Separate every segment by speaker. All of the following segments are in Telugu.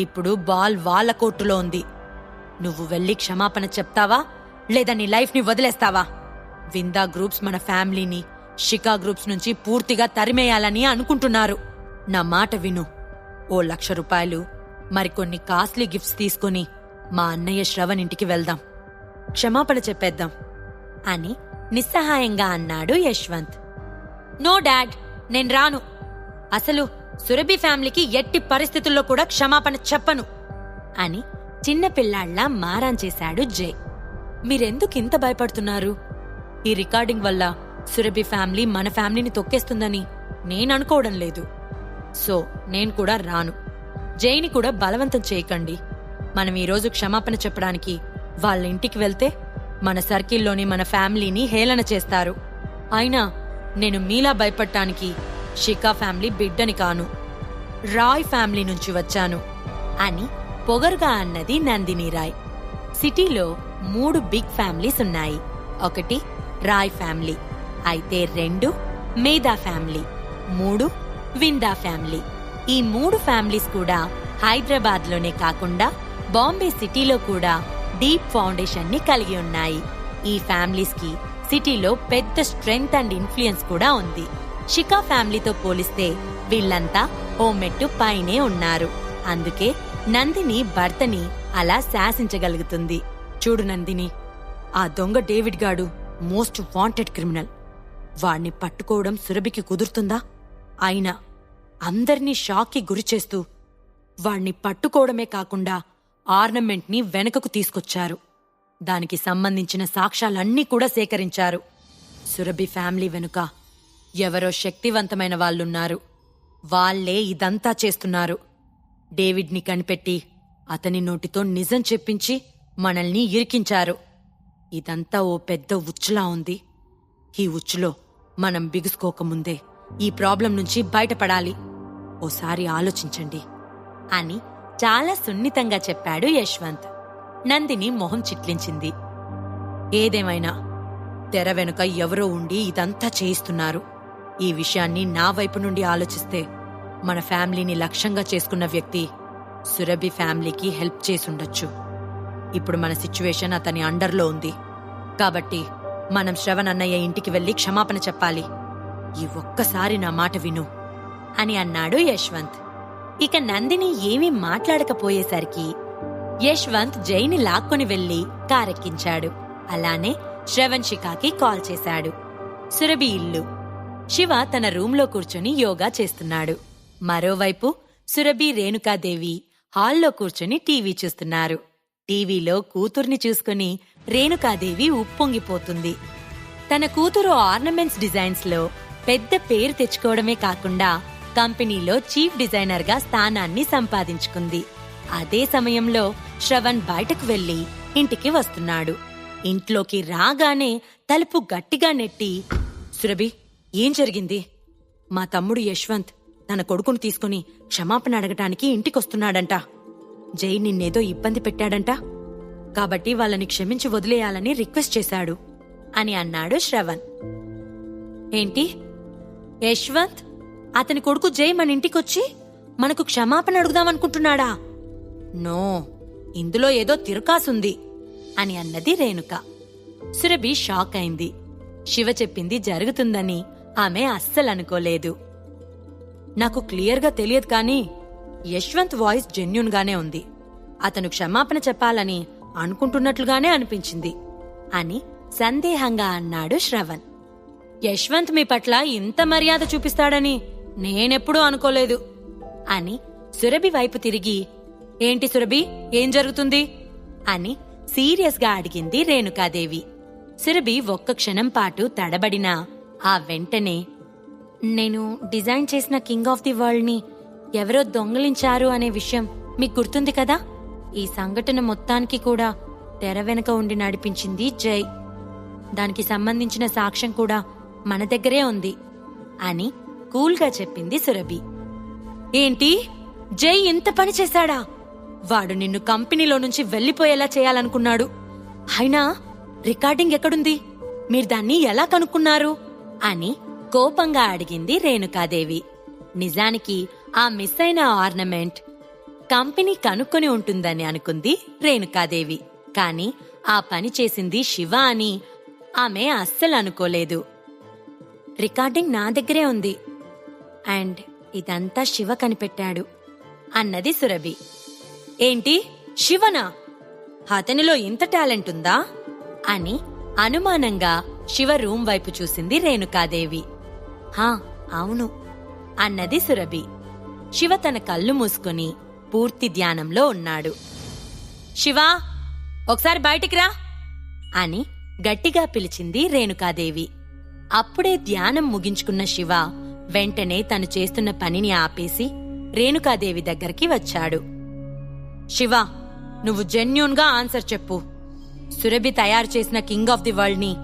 Speaker 1: ఇప్పుడు బాల్ వాళ్ళ కోర్టులో ఉంది. నువ్వు వెళ్ళి క్షమాపణ చెప్తావా? లేదా నీ లైఫ్ని వదిలేస్తావా? విందా గ్రూప్స్ మన ఫ్యామిలీని షికా గ్రూప్స్ నుంచి పూర్తిగా తరిమేయాలని అనుకుంటున్నారు. నా మాట విను. ఓ లక్ష రూపాయలు మరికొన్ని కాస్ట్లీ గిఫ్ట్స్ తీసుకుని మా అన్నయ్య శ్రవణ్ ఇంటికి వెళ్దాం. క్షమాపణ చెప్పేద్దాం. అని నిస్సహాయంగా అన్నాడు యశ్వంత్. నో డాడ్ నేను రాను. అసలు సురభి ఫ్యామిలీకి ఎట్టి పరిస్థితుల్లో కూడా క్షమాపణ చెప్పను. అని చిన్న పిల్లాళ్ళా మారాన్ చేశాడు జై. మీరెందుకు ఇంత భయపడుతున్నారు? ఈ రికార్డింగ్ వల్ల సురభి ఫ్యామిలీ మన ఫ్యామిలీని తొక్కేస్తుందని నేను అనుకోవడం లేదు. సో నేను కూడా రాను. జైని కూడా బలవంతం చేయకండి. మనం ఈరోజు క్షమాపణ చెప్పడానికి వాళ్ళ ఇంటికి వెళ్తే మన సర్కిల్లోని మన ఫ్యామిలీని హేళన చేస్తారు. అయినా నేను మీలా భయపడటానికి షికా ఫ్యామిలీ బిడ్డని కాను. రాయ్ ఫ్యామిలీ నుంచి వచ్చాను. అని పొగరుగా అన్నది నందిని రాయ్ సిటీలో మూడు బిగ్ ఫ్యామిలీస్ ఉన్నాయి. ఒకటి రాయ్ ఫ్యామిలీ అయితే రెండు మేధా ఫ్యామిలీ మూడు విందా ఫ్యామిలీ. ఈ మూడు ఫ్యామిలీస్ కూడా హైదరాబాద్లోనే కాకుండా బాంబే సిటీలో కూడా డీప్ ఫౌండేషన్ని కలిగి ఉన్నాయి. ఈ ఫ్యామిలీస్కి సిటీలో పెద్ద స్ట్రెంగ్త్ అండ్ ఇన్ఫ్లుయెన్స్ కూడా ఉంది. షికా ఫ్యామిలీతో పోలిస్తే వీళ్ళంతా ఓ మెట్టు పైనే ఉన్నారు. అందుకే నందిని భర్తని అలా శాసించగలుగుతుంది. చూడు నందిని ఆ దొంగ డేవిడ్ గాడు మోస్ట్ వాంటెడ్ క్రిమినల్. వాణ్ణి పట్టుకోవడం సురభికి కుదురుతుందా? అయినా అందర్నీ షాక్కి గురిచేస్తూ వాణ్ణి పట్టుకోవడమే కాకుండా ఆర్నమెంట్ని వెనకకు తీసుకొచ్చారు. దానికి సంబంధించిన సాక్ష్యాలన్నీ కూడా సేకరించారు. సురభి ఫ్యామిలీ వెనుక ఎవరో శక్తివంతమైన వాళ్ళున్నారు. వాళ్ళే ఇదంతా చేస్తున్నారు. డేవిడ్ని కనిపెట్టి అతని నోటితో నిజం చెప్పించి మనల్ని ఇరికించారు. ఇదంతా ఓ పెద్ద ఉచ్చులా ఉంది. ఈ ఉచ్చులో మనం బిగుసుకోకముందే ఈ ప్రాబ్లం నుంచి బయటపడాలి. ఓసారి ఆలోచించండి అని చాలా సున్నితంగా చెప్పాడు యశ్వంత్. నందిని మొహం చిట్లించింది. ఏదేమైనా తెర వెనుక ఎవరో ఉండి ఇదంతా చేయిస్తున్నారు. ఈ విషయాన్ని నా వైపు నుండి ఆలోచిస్తే మన ఫ్యామిలీని లక్ష్యంగా చేసుకున్న వ్యక్తి సురభి ఫ్యామిలీకి హెల్ప్ చేసుండొచ్చు. ఇప్పుడు మన సిచ్యువేషన్ అతని అండర్లో ఉంది. కాబట్టి మనం శ్రవణ్ అన్నయ్య ఇంటికి వెళ్ళి క్షమాపణ చెప్పాలి. ఈ ఒక్కసారి నా మాట విను అని అన్నాడు యశ్వంత్. ఇక నందిని ఏమీ మాట్లాడకపోయేసరికి యశ్వంత్ జైని లాక్కొని వెళ్ళి కారెక్కించాడు. అలానే శ్రవణ్ శిఖాకి కాల్ చేశాడు. సురభి ఇల్లు. శివ తన రూంలో కూర్చొని యోగా చేస్తున్నాడు. మరోవైపు సురభి రేణుకాదేవి హాల్లో కూర్చొని టీవీ చూస్తున్నారు. టీవీలో కూతుర్ని చూసుకుని రేణుకాదేవి ఉప్పొంగిపోతుంది. తన కూతురు ఆర్నమెంట్స్ డిజైన్స్లో పెద్ద పేరు తెచ్చుకోవడమే కాకుండా కంపెనీలో చీఫ్ డిజైనర్గా స్థానాన్ని సంపాదించుకుంది. అదే సమయంలో శ్రవణ్ బయటకు వెళ్ళి ఇంటికి వస్తున్నాడు. ఇంట్లోకి రాగానే తలుపు గట్టిగా నెట్టి సురభి ఏం జరిగింది? మా తమ్ముడు యశ్వంత్ తన కొడుకును తీసుకుని క్షమాపణ అడగటానికి ఇంటికొస్తున్నాడంట. జై నిన్నేదో ఇబ్బంది పెట్టాడంట. కాబట్టి వాళ్ళని క్షమించి వదిలేయాలని రిక్వెస్ట్ చేశాడు. అని అన్నాడు శ్రవణ్. ఏంటి? యశ్వంత్ అతని కొడుకు జై మన ఇంటికొచ్చి మనకు క్షమాపణ అడుగుదామనుకుంటున్నాడా? నో ఇందులో ఏదో తిరుకాసుంది అని అన్నది రేణుక. సురభి షాక్ అయింది శివ చెప్పింది జరుగుతుందని ఆమె అస్సలు అనుకోలేదు నాకు క్లియర్గా తెలియదు కానీ యశ్వంత్ వాయిస్ జెన్యున్గానే ఉంది. అతను క్షమాపణ చెప్పాలని అనుకుంటున్నట్లుగానే అనిపించింది అని సందేహంగా అన్నాడు శ్రవణ్. యశ్వంత్ మీ పట్ల ఇంత మర్యాద చూపిస్తాడని నేనెప్పుడూ అనుకోలేదు అని సురభి వైపు తిరిగి ఏంటి సురభి ఏం జరుగుతుంది? అని సీరియస్గా అడిగింది రేణుకాదేవి. సురభి ఒక్క క్షణం పాటు తడబడినా ఆ వెంటనే నేను డిజైన్ చేసిన కింగ్ ఆఫ్ ది వరల్డ్ని ఎవరో దొంగిలించారు అనే విషయం మీకు గుర్తుంది కదా? ఈ సంఘటన మొత్తానికి కూడా తెర వెనుక ఉండి నడిపించింది జై. దానికి సంబంధించిన సాక్ష్యం కూడా మన దగ్గరే ఉంది అని కూల్గా చెప్పింది సురభి. ఏంటి? జై ఇంత పని చేశాడా? వాడు నిన్ను కంపెనీలో నుంచి వెళ్ళిపోయేలా చేయాలనుకున్నాడు. అయినా రికార్డింగ్ ఎక్కడుంది? మీరు దాన్ని ఎలా కనుక్కున్నారు? అని కోపంగా అడిగింది రేణుకాదేవి. నిజానికి ఆ మిస్ అయిన ఆర్నమెంట్ కంపెనీ కనుక్కొని ఉంటుందని అనుకుంది రేణుకాదేవి. కాని ఆ పని చేసింది శివ అని ఆమె అస్సలు అనుకోలేదు. రికార్డింగ్ నా దగ్గరే ఉంది. అండ్ ఇదంతా శివ కనిపెట్టాడు అన్నది సురభి. ఏంటి? శివనా? అతనిలో ఇంత టాలెంట్ ఉందా? అని అనుమానంగా శివ రూమ్ వైపు చూసింది రేణుకాదేవి. హా అవును అన్నది సురభి. శివ తన కళ్ళు మూసుకొని పూర్తి ధ్యానంలో ఉన్నాడు. శివా ఒకసారి బయటికి రా అని గట్టిగా పిలిచింది రేణుకాదేవి. అప్పుడే ధ్యానం ముగించుకున్న శివ వెంటనే తను చేస్తున్న పనిని ఆపేసి రేణుకాదేవి దగ్గరికి వచ్చాడు. శివ నువ్వు జెన్యూన్గా ఆన్సర్ చెప్పు. సురభి తయారు చేసిన కింగ్ ఆఫ్ ది వరల్డ్ని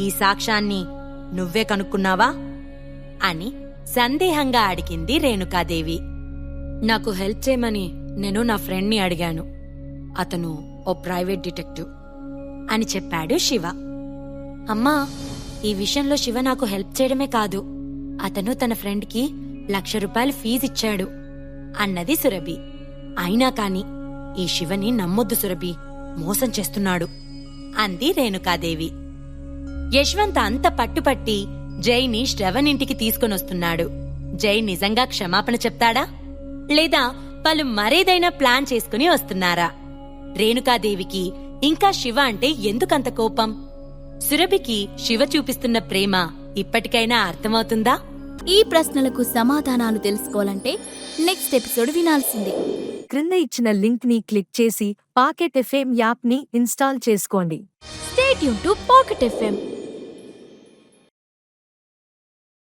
Speaker 1: ఈ సాక్ష్యాన్ని నువ్వే కనుక్కున్నావా? అని సందేహంగా అడిగింది రేణుకాదేవి. నాకు హెల్ప్ చేయమని నేను నా ఫ్రెండ్ని అడిగాను. అతను ఓ ప్రైవేట్ డిటెక్టివ్ అని చెప్పాడు శివ. అమ్మా ఈ విషయంలో శివ నాకు హెల్ప్ చేయడమే కాదు. అతను తన ఫ్రెండ్కి లక్ష రూపాయలు ఫీజు ఇచ్చాడు అన్నది సురభి. అయినా కాని ఈ శివని నమ్మొద్దు సురభి మోసం చేస్తున్నాడు అంది రేణుకాదేవి. యశ్వంత్ అంత పట్టుపట్టి జైని శ్రవణ్ ఇంటికి తీసుకొనొస్తున్నాడు. జై నిజంగా క్షమాపణ చెప్తాడా? లేదా వాళ్ళు మరేదైనా ప్లాన్ చేసుకుని వస్తున్నారా? రేణుకాదేవికి ఇంకా శివ అంటే ఎందుకంత కోపం? సురభికి శివ చూపిస్తున్న ప్రేమ ఇప్పటికైనా అర్థమవుతుందా?
Speaker 2: ఈ ప్రశ్నలకు సమాధానాలు తెలుసుకోవాలంటే నెక్స్ట్ ఎపిసోడ్ వినాల్సిందే.
Speaker 3: క్రింద ఇచ్చిన లింక్ని క్లిక్ చేసి పాకెట్ ఎఫ్ఎం యాప్ని ఇన్స్టాల్ చేసుకోండి.
Speaker 2: స్టేట్ యూన్ టు పాకెట్ ఎఫ్ఎం